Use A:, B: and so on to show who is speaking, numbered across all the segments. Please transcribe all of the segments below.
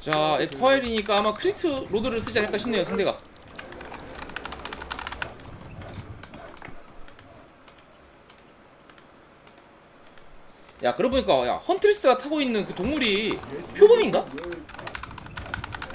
A: 자 에코파일이니까 아마 크리트 로드를 쓰지 않을까 싶네요 상대가 야 그러고 보니까 야 헌트리스가 타고 있는 그 동물이 표범인가?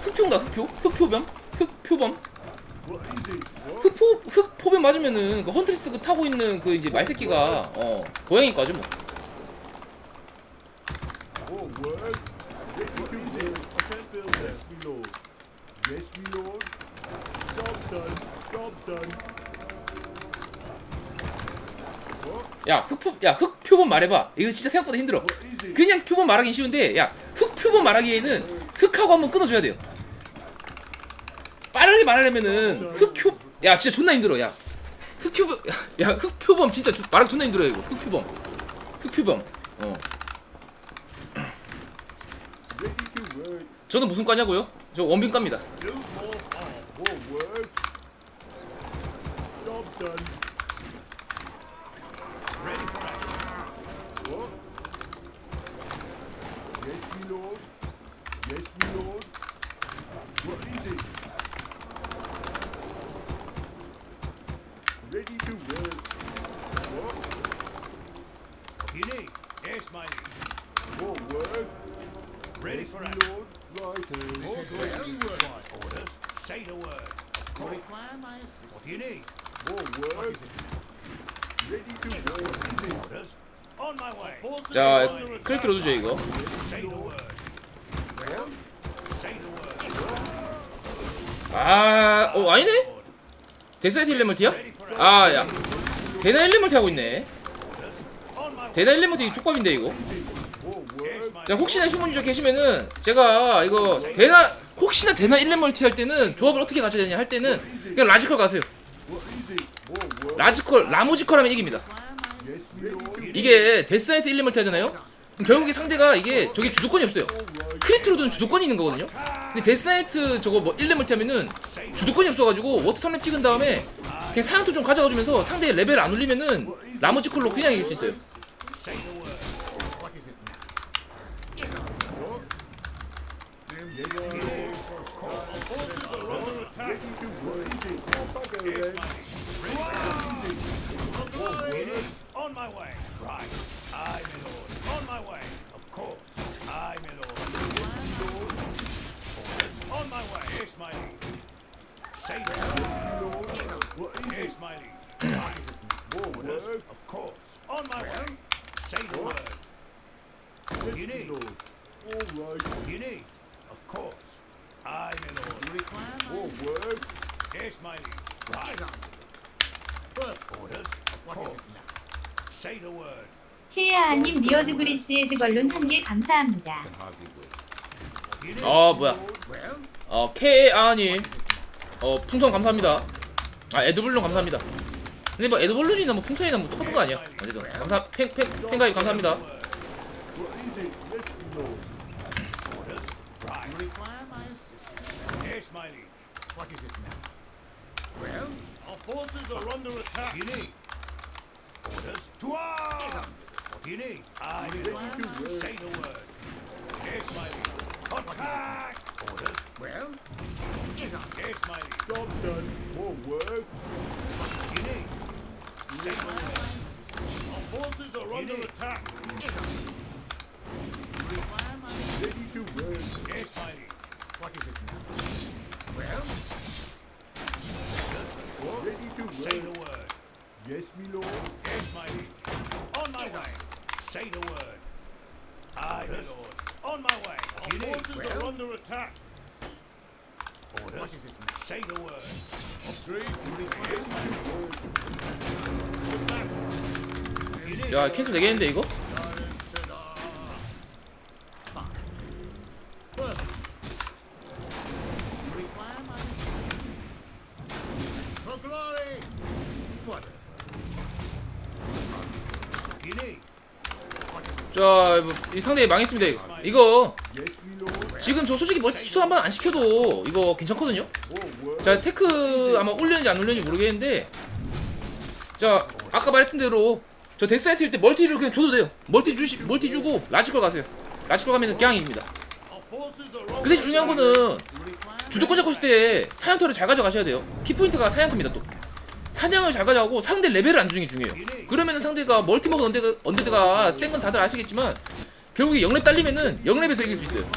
A: 흑표인가 흑표? 흑표범? 흑표범? 흑포 흑포범 맞으면은 그 헌트리스 그 타고 있는 그 이제 말새끼가 어 고양이 과죠 뭐.
B: Oh, word. Ready to win. I can't feel this, me lord. Yes, me lord. Job done. Job done.
A: 야 흑표 야 흑표범 말해봐 이거 진짜 생각보다 힘들어? 그냥 표본 말하기 쉬운데 야 흑표본 말하기에는 흑하고 한번 끊어줘야 돼요 빠르게 말하려면은 흑표 야 진짜 존나 힘들어 야 흑표범 야, 야 흑표범 진짜 조- 말하기 존나 힘들어 이거 흑표범 흑표범 어. 저는 무슨 과냐고요? 저 원빈과입니다
C: Say the word.
D: Require my assistance.
C: What do you need?
B: More work. Ready to work.
C: Orders. On my way.
A: 자 크리트 로드죠 이거
C: Say the word. Say the word.
A: 아, 어 아니네? 데스라이트 일레멀티야? 아, 야. 데나 일레멀티 하고 있네. 데나 일레멀티 족밥인데 이거. 자, 혹시나 휴먼 유저 계시면은 제가 이거 데나 혹시나 데나 일레멀티 할 때는 조합을 어떻게 가져야 되냐 할 때는 그냥 라지컬 가세요. 라지컬, 라모지컬 하면 이깁니다. 이게 데스라이트 일레멀티 하잖아요. 그럼 결국에 상대가 이게 저게 주도권이 없어요.
B: Alright.
A: 크리트로드는 주도권이 있는 거거든요. 근데 데스나이트 저거 뭐 1레멀티 하면은 주도권이 없어가지고 워터 3렙 찍은 다음에 그냥 사양토 좀 가져가주면서 상대의 레벨 안 올리면은 라모지컬로 그냥 이길 수 있어요.
C: On my way. Right. Aye, my lord. On my way. Of course. Aye, my lord. On my way. Yes, my liege. Say
B: it?
C: Yes, my liege.
B: Yes,
C: my liege. Right. Orders.
D: What is it now?
C: Say the word.
E: 케아님 리어드 그리스 에드걸룬 한개 감사합니다.
A: 아 뭐야? 어 케아님 어 풍선 감사합니다. 아 에드블룬 감사합니다. 근데 뭐 에드블룬이나 뭐 풍선이나 뭐 똑같은 거 아니야? 어쨌든 감사 팬팬 팬 가입 감사합니다.
B: Yes,
D: my
C: liege.
D: What is it now? Well,
C: Our forces are under attack. You need? Orders. To arms! What do you need? I need
D: require
B: to
D: my.
C: Say the word. Yes, my liege. Attack! Orders.
D: well, get on.
C: Yes, my liege.
B: Job done. More work.
C: You need? Say the word. Our forces are under attack.
D: Get on.
B: Ready to work.
C: Yes, my liege.
D: What is it now? Well,
B: Ready to
C: Say the word.
B: Yes, me lord.
C: Yes, my liege. On my way. Say the word. Aye, my lord. On my way. Our forces are under attack. Orders.
D: what is it now?
C: Say the word.
B: Straight.
D: Require my
C: need?
A: 야 캔슬 되겠는데 이거?
D: Fine. Further. Require my assistance. For glory! What?
C: Need?
A: 자이 상대 망했습니다 이거. 이거
B: Yes, me lord.
A: 지금 저 솔직히 멀티 취소 한번 안 시켜도 이거 괜찮거든요. 자 테크 아마 올렸는지 안 올렸는지 모르겠는데 자 아까 말했던 대로 저 데스사이트 일 때 멀티를 그냥 줘도 돼요 멀티 주시 멀티 주고 라지컬 가세요 라지컬 가면 그냥 이깁니다
C: Our forces are
A: 근데 중요한 거는 주도권 잡고 있을 때 사냥터를 잘 가져가셔야 돼요. 키포인트가 사냥터입니다 또. 사냥을 잘 가져가고 상대 레벨을 안 주는 게 중요해요. 그러면은 상대가 멀티 먹은 언데가, 언데드가 센 건 다들 아시겠지만 결국에 0렙 딸리면은 0렙에서 이길 수 있어요.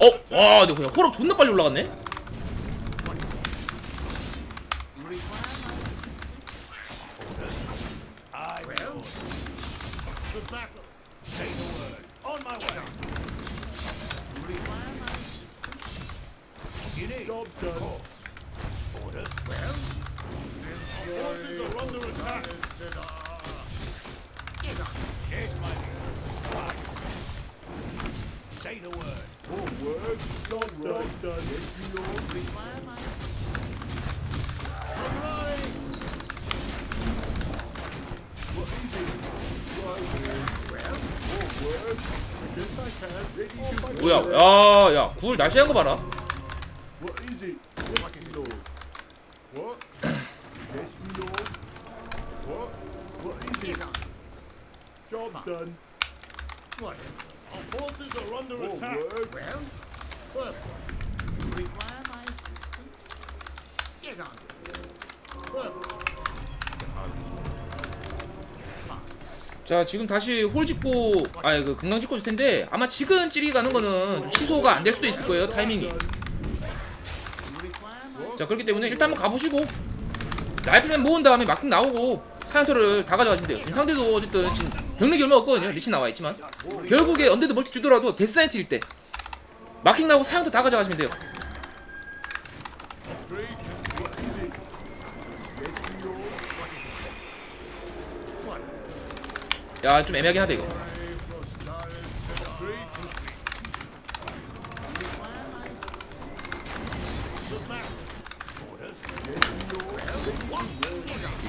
A: 어? 와, 근데 그냥 호럽 존나 빨리 올라갔네?
B: Job done.
C: orders.
D: Well,
C: Forces are under attack.
D: uh.
C: Yes, my. Right. Say the word.
B: Forward. Job done. done. Yes, to fight.
A: 뭐야? 야, 야, 굴 날씬한 거 봐라. 자, 지금 다시 홀 짓고, 아니, 그 금강 짓고 있을 텐데, 아마 지금 찌르기 가는 거는 좀 취소가 안 될 수도 있을 거예요, 타이밍이. 자, 그렇기 때문에 일단 한번 가보시고, 라이플맨 모은 다음에 마킹 나오고, 사연터를 다 가져가시면 돼요. 상대도 어쨌든 지금 병력이 얼마 없거든요. 리치 나와 있지만. 결국에 언데드 멀티 주더라도 데스사이트일 때, 마킹 나오고 사연터 다 가져가시면 돼요. 야, 좀 애매하긴 하다, 이거.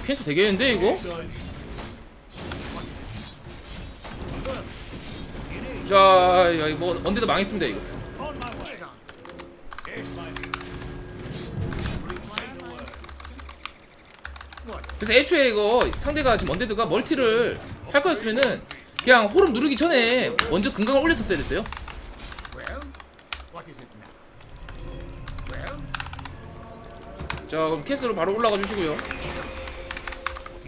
A: 캔스 되겠는데, 이거? 자, 야, 이거 뭐, 언데드 망했습니다, 이거. 그래서 애초에 이거 상대가 지금 언데드가 멀티를 할 거였으면은 그냥 호름 누르기 전에 먼저 금강을 올렸었어야 됐어요. 자, 그럼 캐스로 바로 올라가 주시고요.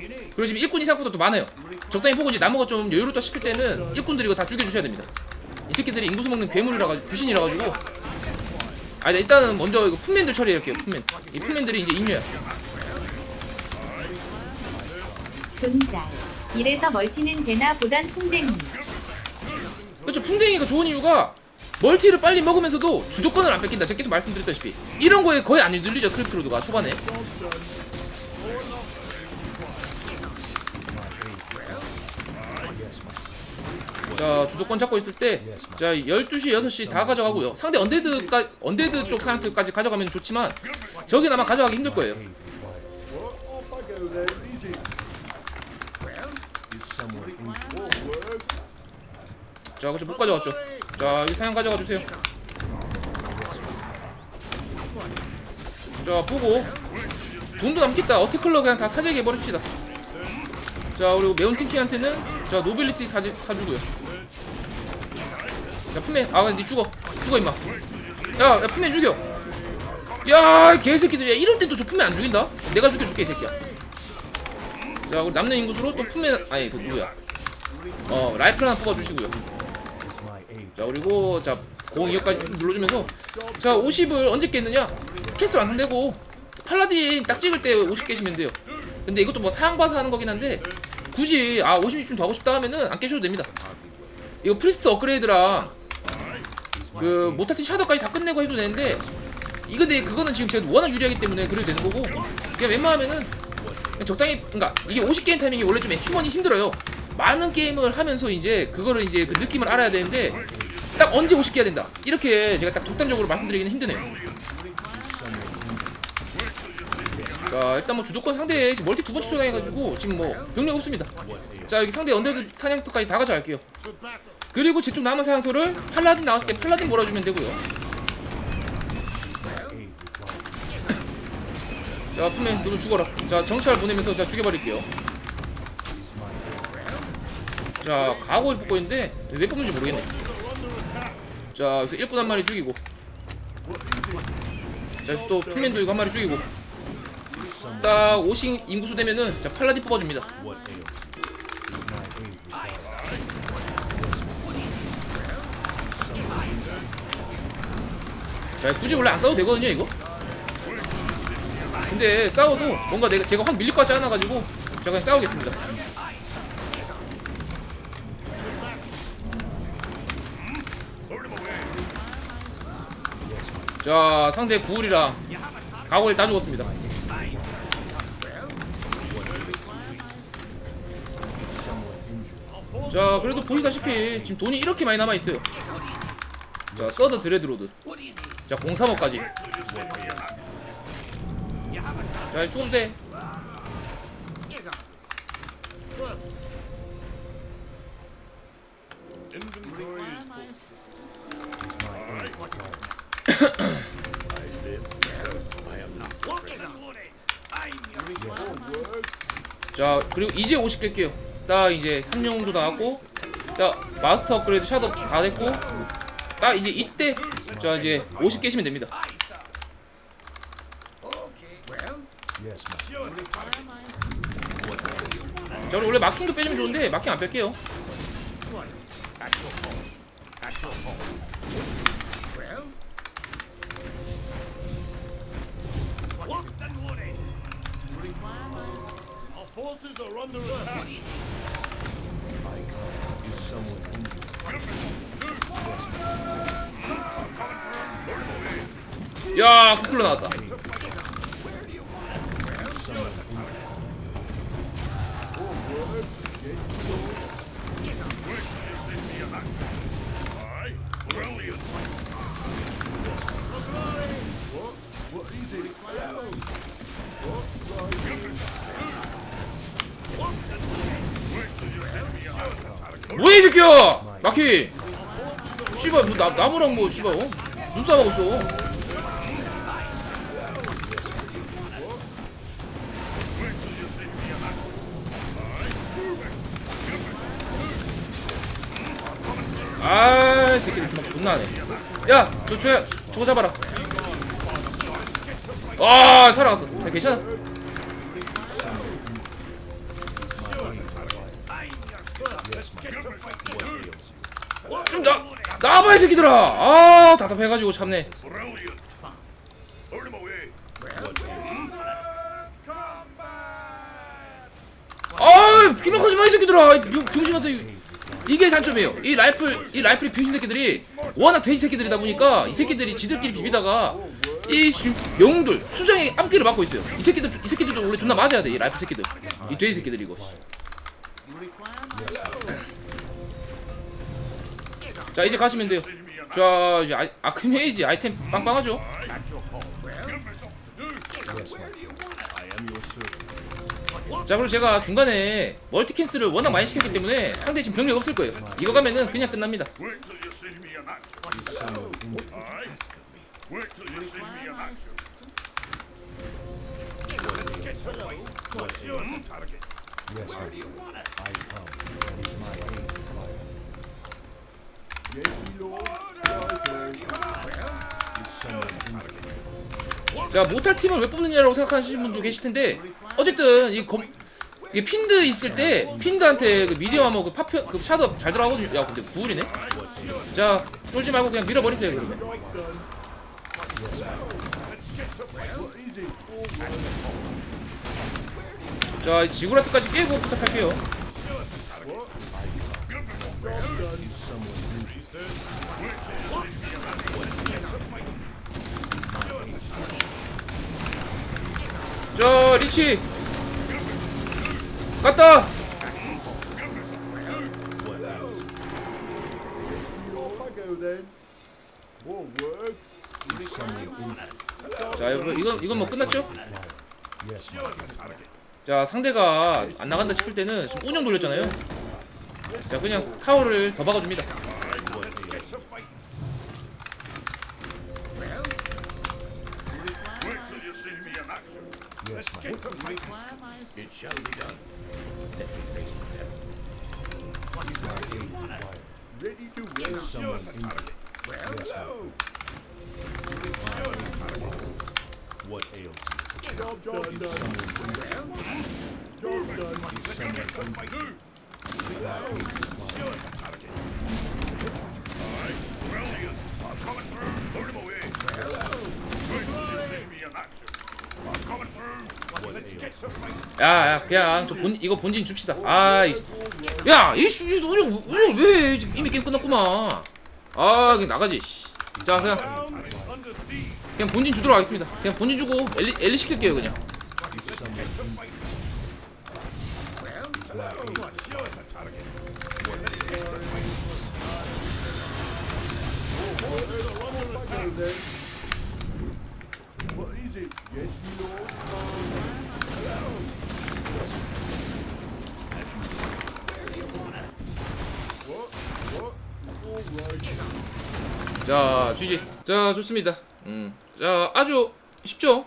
A: 그리고 지금 일꾼이 생각보다 또 많아요. 적당히 보고 이제 나무가 좀 여유롭다 싶을 때는 일꾼들이 이거 다 죽여주셔야 됩니다. 이 새끼들이 인구수 먹는 괴물이라 가지고 귀신이라 가지고. 아, 일단은 먼저 이거 품맨들 처리할게요. 품맨. 이 품맨들이 이제 인류야.
E: 존잘. 이래서 멀티는 되나 보단 풍뎅이.
A: 그렇죠. 풍뎅이가 좋은 이유가 멀티를 빨리 먹으면서도 주도권을 안 뺏긴다. 제가 계속 말씀드렸다시피 이런 거에 거의 안 눌리죠. 크립트로드가 초반에. 자 주도권 잡고 있을 때 자 12시 6시 다 가져가고요. 상대 언데드까 언데드 쪽 사양트까지 가져가면 좋지만 저긴 아마 가져가기 힘들 거예요. 자 그쵸 못 가져갔죠. 자 여기 사양 가져가 주세요. 자 보고. 돈도 남겠다. 어테클러 그냥 다 사재기 해버립시다. 자 그리고 매운 팅키한테는 자 노빌리티 사주, 사주고요. 야 품맨 아 근데 니 죽어. 죽어 임마. 야, 야 품맨 죽여. 야이 개새끼들. 야 이럴 땐또저 품맨 안 죽인다? 내가 죽여줄게 이 새끼야. 자 그리고 남는 인구수로 또 품맨 아니 그 누구야? 어 라이플 하나 뽑아주시고요. 자 그리고 자 02호까지 쭉 눌러주면서. 자 50을 언제 깼느냐? 캐스 완성되고. 팔라딘 딱 찍을 때 50 깨시면 돼요. 근데 이것도 뭐 사양 봐서 하는 거긴 한데 굳이 아 50좀 더 하고 싶다 하면은 안 깨셔도 됩니다. 이거 프리스트 업그레이드랑 그 모타틴 샤도까지 다 끝내고 해도 되는데 이거 근데 그거는 지금 제가 워낙 유리하기 때문에 그래도 되는 거고 그냥 웬만하면은 그냥 적당히 그러니까 이게 50 게임 타이밍이 원래 좀 휴먼이 힘들어요. 많은 게임을 하면서 이제 그거를 이제 그 느낌을 알아야 되는데 딱 언제 50 깨야 된다. 이렇게 제가 딱 독단적으로 말씀드리기는 힘드네요 자 일단 뭐 주도권 상대에 지금 멀티 두 번 취소당해가지고 지금 뭐 병력 없습니다. 자 여기 상대 언데드 사냥터까지 다 가져갈게요. 그리고 제쪽 남은 사냥터를 팔라딘 나왔을 때 팔라딘 몰아주면 되고요. 자 품맨 너도 죽어라. 자 정찰 보내면서 자 죽여버릴게요. 자 가고를 뽑고 있는데 왜 뽑는지 모르겠네. 자 여기서 일꾼 한 마리 죽이고. 자 여기서 또 풀맨도 이거 한 마리 죽이고 딱50 인구수 되면은 자 팔라딘 뽑아줍니다. 자 굳이 원래 안 싸워도 되거든요 이거? 근데 싸워도 뭔가 내가 제가 확 밀릴 것 같지 않아가지고 제가 그냥 싸우겠습니다. 자 상대 구울이랑 가골 다 죽었습니다 자 그래도 보시다시피 지금 돈이 이렇게 많이 남아있어요. 자 서드 드레드로드. 자 03호까지. 자 죽으면 돼. 자 그리고 이제 50 깰게요 딱 이제 3용도 나왔고 자 마스터 업그레이드 샷업 다 됐고 딱 이제 이때 자 이제 50 깨시면 됩니다
B: Yes, ma'am.
A: 자 우리 원래 마킹도 빼주면 좋은데 마킹 안 뺄게요 야 쿠플러 나왔다. 뭐야 이 새끼야! 마키! 씨발 뭐 나, 나무랑 뭐 씨발 어? 눈싸움 하고 있어 존나 하네. 야, 저 주야, 저거 잡아라. 아, 살아갔어. 야, 괜찮아. 좀 나, 나와봐 이 새끼들아. 아, 답답해가지고 참네. 아, 기막하지 마 이 새끼들아. 이 병- 병신 같은. 이게 단점이에요. 이 라이플, 이 라이플이 병신 새끼들이 워낙 돼지 새끼들이다 보니까 이 새끼들이 지들끼리 비비다가 이 주- 영웅들 수정의 앞뒤를 막고 있어요. 이 새끼들, 이 새끼들도 원래 존나 맞아야 돼. 이 라이플 새끼들, 이 돼지 새끼들 이거. 자 이제 가시면 돼요. 자 이제 아, 아크메이지 아이템 빵빵하죠. 자 그리고 제가 중간에 멀티 캔슬을 워낙 많이 시켰기 때문에 상대 지금 병력 없을 거예요. 이거 가면은 그냥 끝납니다. 자 못할 팀을 왜 뽑느냐라고 생각하시는 분도 계실 텐데 어쨌든 이 검, 이게 핀드 있을 때 핀드한테 그 미디어 하면 그 파편 그 샷업 잘 들어가거든요. 야 근데 구울이네. 자 쫄지 말고 그냥 밀어버리세요. 그러면. 자 지구라트까지 깨고 부탁할게요. 자 리치 갔다. 자 여러분 이건 이건 뭐 끝났죠? 자 상대가 안 나간다 싶을 때는 지금 운영 돌렸잖아요. 자 그냥 타워를 더 박아줍니다.
C: Escape my task. It shall be done. Let me face the devil.
B: What is my
C: aid required? Ready to wear someone injured. Well, hello.
B: What ails you?
C: Get off, John Dunn. Well, John Dunn. Get off, John Dunn.
A: 야, 야, 그냥 저 본 이거 본진 줍시다. 아, 이, 야, 이씨, 이 운영 운영 왜 이미 게임 끝났구만. 아, 그냥 나가지. 씨. 자, 그냥. 그냥 본진 주도록 하겠습니다. 그냥 본진 주고 엘리 엘리 시킬게요, 그냥. 자, GG. 자, 좋습니다. 음. 자, 아주 쉽죠?